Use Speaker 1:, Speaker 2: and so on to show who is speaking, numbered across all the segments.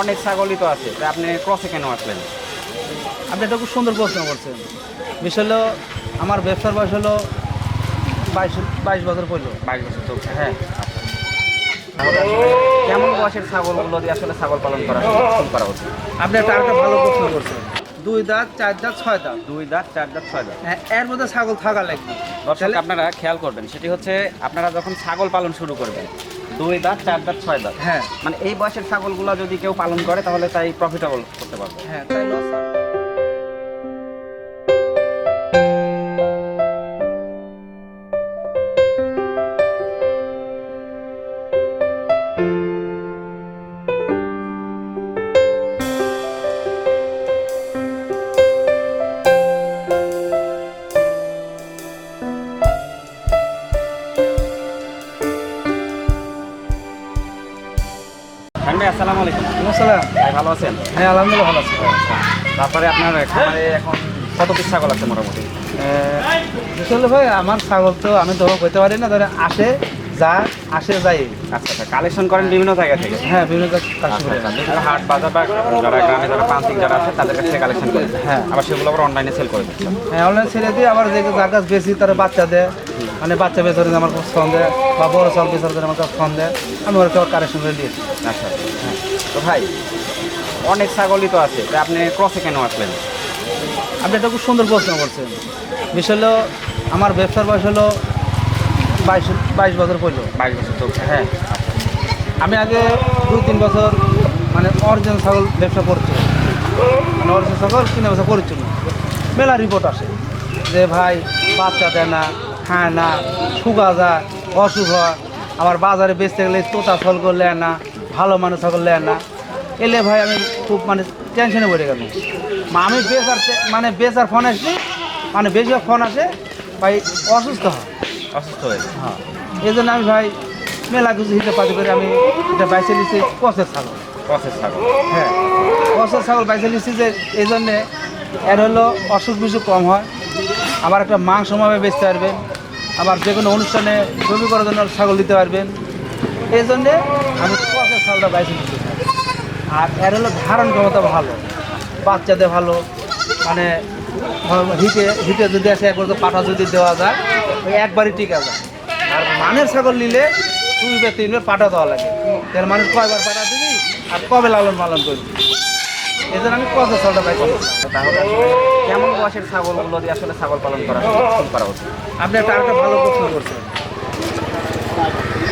Speaker 1: অনেক ছাগলই তো আছে তা আপনি ক্রসে কেন আসলেন?
Speaker 2: আপনি একটা খুব সুন্দর প্রশ্ন করছেন। বিষয় হলো আমার ব্যবসার বয়স হলো বাইশ বাইশ বছর পড়ল
Speaker 1: বাইশ বছর চলছে হ্যাঁ। কেমন বয়সের ছাগলগুলো দিয়ে আসলে ছাগল পালন করা করা উচিত
Speaker 2: আপনি একটা আরেকটা ভালো প্রশ্ন করছেন। দুই দাঁত চার দাঁত ছয় দাঁত?
Speaker 1: দুই দাঁত চার দাঁত ছয় দাঁত।
Speaker 2: হ্যাঁ এর মধ্যে ছাগল থাকা লাগবে।
Speaker 1: দর্শক আপনারা খেয়াল করবেন সেটি হচ্ছে আপনারা যখন ছাগল পালন শুরু করবেন দুই দাঁত চার দাঁত ছয় দাঁত।
Speaker 2: হ্যাঁ।
Speaker 1: মানে এই বয়সের ছাগলগুলো যদি কেউ পালন করে তাহলে তাই প্রফিটেবল করতে পারবে।
Speaker 2: হ্যাঁ তাই
Speaker 1: ভাই আসসালামু আলাইকুম।
Speaker 2: আসসালাম।
Speaker 1: ভাই ভালো আছেন?
Speaker 2: হ্যাঁ আলহামদুলিল্লাহ ভালো আছি।
Speaker 1: তারপরে আপনার খামারে এখন কত পিস ছাগল আছে মোটামুটি?
Speaker 2: আসলে ভাই আমার ছাগল তো আমি তো কইতে পারি না ধরে আসে যা আসে যাই
Speaker 1: আচ্ছা আচ্ছা কালেকশন করেন বিভিন্ন জায়গা থেকে?
Speaker 2: হ্যাঁ বিভিন্ন কাজ
Speaker 1: আচ্ছা, আচ্ছা, হাট বাজার বা যারা গ্রামে যারা প্রান্তিক যারা আছে তাদের কাছে কালেকশন করে
Speaker 2: হ্যাঁ।
Speaker 1: আবার সেগুলো আবার অনলাইনে সেল করে দিচ্ছেন।
Speaker 2: হ্যাঁ অনলাইন ছেড়ে দিয়ে আবার যে যার কাছে বেশি তারা বাচ্চা দেয়। মানে বাচ্চা বেচরে আমার ফোন দেয় বা বড় চাল বেচরে আমার ফোন দেয় আমি ওর কাছে কারেকশন করে দিয়েছি
Speaker 1: আচ্ছা। হ্যাঁ তো ভাই অনেক ছাগলই তো আছে তা আপনি ক্রসে কেন আসলেন?
Speaker 2: আপনি এটা খুব সুন্দর প্রশ্ন করছেন। বিষয় হলো আমার ব্যবসার বয়স হলো বাইশ বাইশ বছর পড়ল
Speaker 1: বাইশ বছর চলছে হ্যাঁ।
Speaker 2: আমি আগে দুই তিন বছর মানে অরিজিনাল ছাগল ব্যবসা করছি। মানে অরিজিনাল ছাগল কিনে বছর করছি না মেলা রিপোর্ট আসে যে ভাই বাচ্চা দেয় না। খায় না শুকা যায় অসুখ হয়। আবার বাজারে বেচতে গেলে তোতা ছাগল করলে না ভালো মানুষ নেয় না। এলে ভাই আমি খুব মানে টেনশনে পড়ে গেলাম। আমি বেচার মানে বেচার ফোন আসলি মানে বেশি ফোন আসে ভাই অসুস্থ হয়।
Speaker 1: অসুস্থ হয়েছে
Speaker 2: হ্যাঁ। এই জন্য আমি ভাই মেলা কিছু হিসেবে পাতি করে আমি এটা বাইসে নিচ্ছি কষের ছাগল।
Speaker 1: ক্রসের ছাগল।
Speaker 2: হ্যাঁ। কষের ছাগল বাইসে নিচ্ছি যে এই জন্যে এর হলো অসুখ বিসুখ কম হয়। আবার একটা মাংস ভাবে বেচতে পারবেন। আবার যে কোনো অনুষ্ঠানে ছবি করার জন্য ছাগল দিতে পারবেন। এই জন্যে আমি কষের ছাগলটা বাইসে নিচ্ছি আর এর হলো ধারণ ক্ষমতা ভালো, বাচ্চাদের ভালো মানে হিটে হিটে যদি আসে একবার পাঠা যদি দেওয়া যায়, ওই একবারই টিকা যায়। আর মানের ছাগল নিলে দুই বা তিনবার পাঠা দেওয়া লাগে। তাহলে মানুষ কয়বার পাঠা দিবি আর কবে লালন পালন করবি? এই জন্য আমি কত ছাগলটা
Speaker 1: তাহলে কেমন বয়সের ছাগলগুলো দিয়ে আসলে ছাগল পালন করা করা উচিত?
Speaker 2: আপনি একটা আরেকটা ভালো প্রশ্ন করছেন।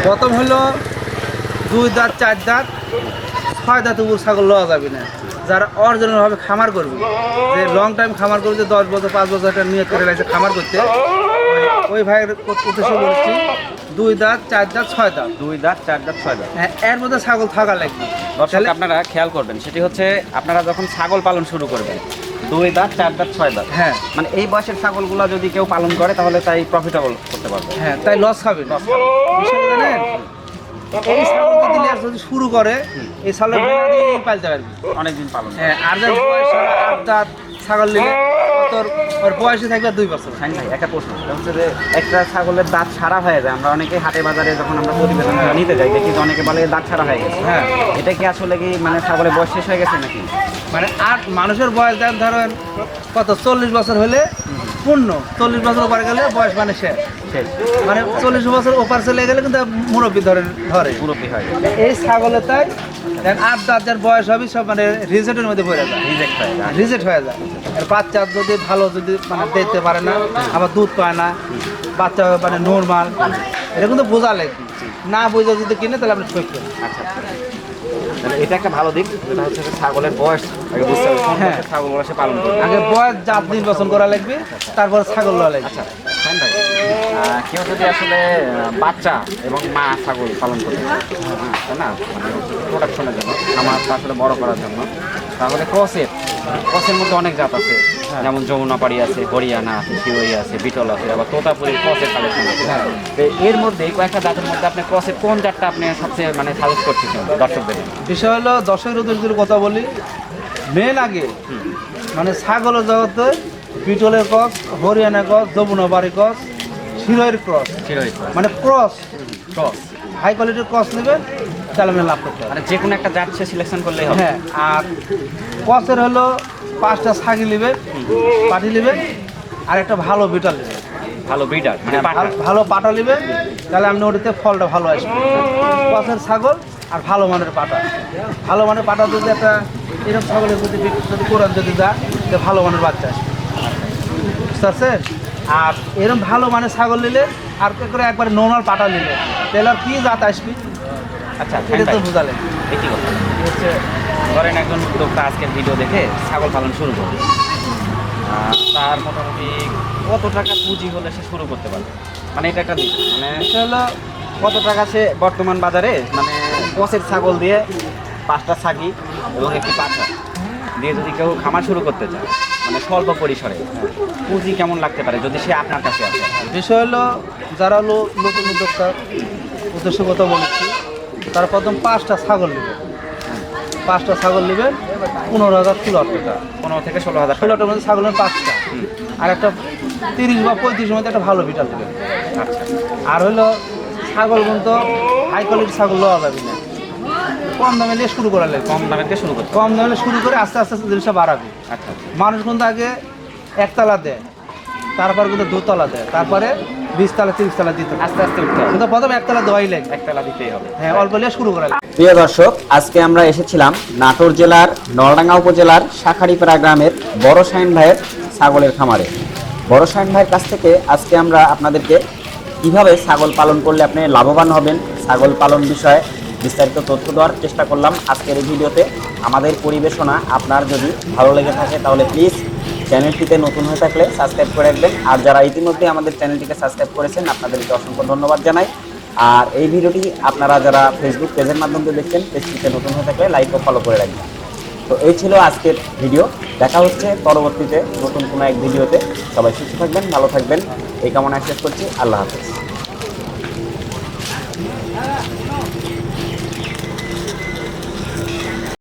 Speaker 2: প্রথম হলো দুই দাঁত, চার দাঁত, ছয় দাঁত উপর ছাগল লওয়া যাবে না। যারা অরিজিনালভাবে খামার করবে, যে লং টাইম খামার করবে, যে দশ বছর, পাঁচ বছর একটা নিয়ত করে লাগছে খামার করতে ওই- ভাইয়ের উদ্দেশ্য বলছি। দুই দাঁত চার দাঁত ছয় দাঁত।
Speaker 1: দুই দাঁত চার দাঁত ছয় দাঁত।
Speaker 2: হ্যাঁ এর মধ্যে ছাগল থাকা লাগবে।
Speaker 1: দর্শক আপনারা খেয়াল করবেন সেটি হচ্ছে আপনারা যখন ছাগল পালন শুরু করবেন দুই দাঁত চার দাঁত ছয় দাঁত।
Speaker 2: হ্যাঁ।
Speaker 1: মানে এই বয়সের ছাগলগুলো যদি কেউ পালন করে তাহলে তাই প্রফিটেবল করতে পারবে।
Speaker 2: হ্যাঁ তাই লস খাবে
Speaker 1: Loss খাবে।
Speaker 2: এই ছাগলকে দিলে যদি শুরু করে এই দিয়ে পালতে পারবি।
Speaker 1: অনেকদিন পালন
Speaker 2: হ্যাঁ আর যার বয়স আট দাঁত ছাগল নিলে তোর ওর বয়সে থাকবে দুই বছর।
Speaker 1: হ্যাঁ ভাই একটা প্রশ্ন। সেটা হচ্ছে যে একটা ছাগলের দাঁত সারা হয়ে যায় আমরা অনেকে হাটে বাজারে যখন আমরা প্রতিবেদন নিতে যাই দেখি যে অনেকে বলে দাঁত ছাড়া হয়ে গেছে।
Speaker 2: হ্যাঁ।
Speaker 1: এটা কি আসলে কি মানে ছাগলের বয়স শেষ হয়ে গেছে নাকি?
Speaker 2: মানে আট মানুষের বয়স ধরেন কত চল্লিশ বছর হলে পূর্ণ চল্লিশ বছর পরে গেলে বয়স মানে শেষ। মানে চল্লিশ বছর ওপার চলে গেলে কিন্তু মুরব্বী ধরে ধরে।
Speaker 1: মুরব্বী হয়ে। গেছে
Speaker 2: এই ছাগলের তাই আট দাঁত যার বয়স হবে সব মানে রিজেক্টের মধ্যে পড়ে যায়।
Speaker 1: রিজেক্ট হয়ে যায়।
Speaker 2: রিজেক্ট হয়ে যায়। আর বাচ্চা যদি ভালো যদি মানে দিতে পারে না আবার দুধ পায় না বাচ্চা মানে নর্মাল এটা কিন্তু বোঝা লাগবে না বুঝে যদি কিনে তাহলে আপনি ঠকবেন
Speaker 1: আচ্ছা আচ্ছা। এটা একটা ভালো দিক যেটা হচ্ছে ছাগলের বয়স আগে বুঝতে হবে
Speaker 2: হ্যাঁ।
Speaker 1: সে পালন করবে।
Speaker 2: আগে বয়স জাত নির্বাচন করা লাগবে তারপরে ছাগল লওয়া লাগবে।
Speaker 1: আচ্ছা। ফাইন ভাই কেউ যদি আসলে বাচ্চা এবং মা ছাগল পালন করতে হ্যাঁ, তাই না? মানে প্রোডাকশনের জন্য আমার আসলে বড় করার জন্য। তাহলে ক্রসের ক্রসের মধ্যে অনেক জাত আছে। যেমন যমুনাপাড়ি আছে হরিয়ানা আছে শিওই আছে বিটল আছে আবার তোতাপুরি ক্রসের কালেকশন আছে।
Speaker 2: হ্যাঁ।
Speaker 1: তো এর মধ্যে কয়েকটা জাতের মধ্যে আপনি ক্রসের কোন জাতটা আপনি সবচেয়ে মানে সাজেস্ট করতেছেন দর্শকদের
Speaker 2: বিষয় হলো দর্শকের উদ্দেশ্যে কথা বলি মেন আগে মানে ছাগলের জগতে বিটলের cross Haryana cross Jamunapari cross শিরোয়ের ক্রস। মানে ক্রস।
Speaker 1: ক্রস।
Speaker 2: হাই কোয়ালিটির ক্রস নেবেন তাহলে আপনি লাভ করতে
Speaker 1: মানে যে কোনো একটা জাত সে সিলেকশন করলে
Speaker 2: হ্যাঁ আর ক্রসের হলো পাঁচটা ছাগি নেবেন পাটি নেবেন আর একটা ভালো বিটাল নেবেন।
Speaker 1: ভালো ব্রিডার মানে
Speaker 2: হ্যাঁ, ভালো- পাটা নেবেন তাহলে আপনি ওটিতে ফলটা ভালো আসবে। কসের ছাগল আর ভালো মানের পাটা ভালো মানের পাটা যদি একটা এরকম ছাগলের যদি যদি কোরআন যদি দেয় ভালো মানের বাচ্চা আসবে। বুঝতে আর এরকম ভালো মানে ছাগল নিলে আর কে করে একবারে নর্মাল পাটা নিলে। তাহলে আর কি জাত আসবে?
Speaker 1: আচ্ছা
Speaker 2: এটা তো বুঝালেন।
Speaker 1: কথা। এই হচ্ছে ধরেন একজন উদ্যোক্তা আজকের ভিডিও দেখে ছাগল পালন শুরু করবে তার মোটামুটি কত টাকা পুঁজি হলে সে শুরু করতে পারবে? মানে এটা একটা দিক মানে
Speaker 2: এটা হলো
Speaker 1: কত টাকা সে বর্তমান বাজারে মানে পচের ছাগল দিয়ে পাঁচটা ছাগি এবং একটি পাঠা দিয়ে যদি কেউ খামার শুরু করতে চায় মানে স্বল্প পরিসরে পুঁজি কেমন লাগতে পারে যদি সে আপনার কাছে আসে?
Speaker 2: বিষয় হলো যারা হলো নতুন উদ্যোক্তা উদ্দেশ্য কথা বলেছি তারা প্রথম পাঁচটা ছাগল নেবে। পাঁচটা ছাগল নেবে পনেরো হাজার ষোলো টাকা।
Speaker 1: পনেরো থেকে ষোলো হাজার
Speaker 2: ষোলোটার মধ্যে ছাগলের পাঁচটা। আর একটা তিরিশ বা পঁয়ত্রিশের মধ্যে একটা ভালো বিটাল দেবে।
Speaker 1: আচ্ছা।
Speaker 2: আর হলো ছাগল কিন্তু হাই কোয়ালিটির ছাগল লওয়া যাবে না। কম দামে দিয়ে শুরু করা লাগবে
Speaker 1: কম দামে দিয়ে শুরু করতে।
Speaker 2: কম দামে শুরু করে আস্তে আস্তে আস্তে জিনিসটা বাড়াবে।
Speaker 1: আচ্ছা
Speaker 2: মানুষ কিন্তু আগে একতলা দেয় তারপর কিন্তু দুতলা দেয় তারপরে বিশ তলা তিরিশ তলা দিতে
Speaker 1: আস্তে আস্তে উঠতে হবে।
Speaker 2: কিন্তু প্রথম একতলা দেওয়াই লাগবে
Speaker 1: একতলা দিতেই হবে।
Speaker 2: হ্যাঁ অল্প নিয়ে শুরু করা
Speaker 3: প্রিয় দর্শক আজকে আমরা এসেছিলাম নাটোর জেলার নলডাঙ্গা উপজেলার শাখারিপাড়া গ্রামের বড় শাহিন ভাইয়ের ছাগলের খামারে। বড় শাহিন ভাইয়ের কাছ থেকে আজকে আমরা আপনাদেরকে কীভাবে ছাগল পালন করলে আপনি লাভবান হবেন ছাগল পালন বিষয়ে বিস্তারিত তথ্য দেওয়ার চেষ্টা করলাম আজকের এই ভিডিওতে। আমাদের পরিবেশনা আপনার যদি ভালো লেগে থাকে তাহলে প্লিজ চ্যানেলটিতে নতুন হয়ে থাকলে সাবস্ক্রাইব করে রাখবেন। আর যারা ইতিমধ্যে আমাদের চ্যানেলটিকে সাবস্ক্রাইব করেছেন, আপনাদেরকে অসংখ্য ধন্যবাদ জানাই। আর এই ভিডিওটি আপনারা যারা ফেসবুক পেজের মাধ্যমে দেখছেন পেজটিতে নতুন হয়ে থাকলে লাইক ও ফলো করে রাখবেন। তো এই ছিল আজকের ভিডিও। দেখা হচ্ছে পরবর্তীতে নতুন কোনো এক ভিডিওতে। সবাই সুস্থ থাকবেন, ভালো থাকবেন। এই কামনা শেষ করছি। আল্লাহ হাফেজ।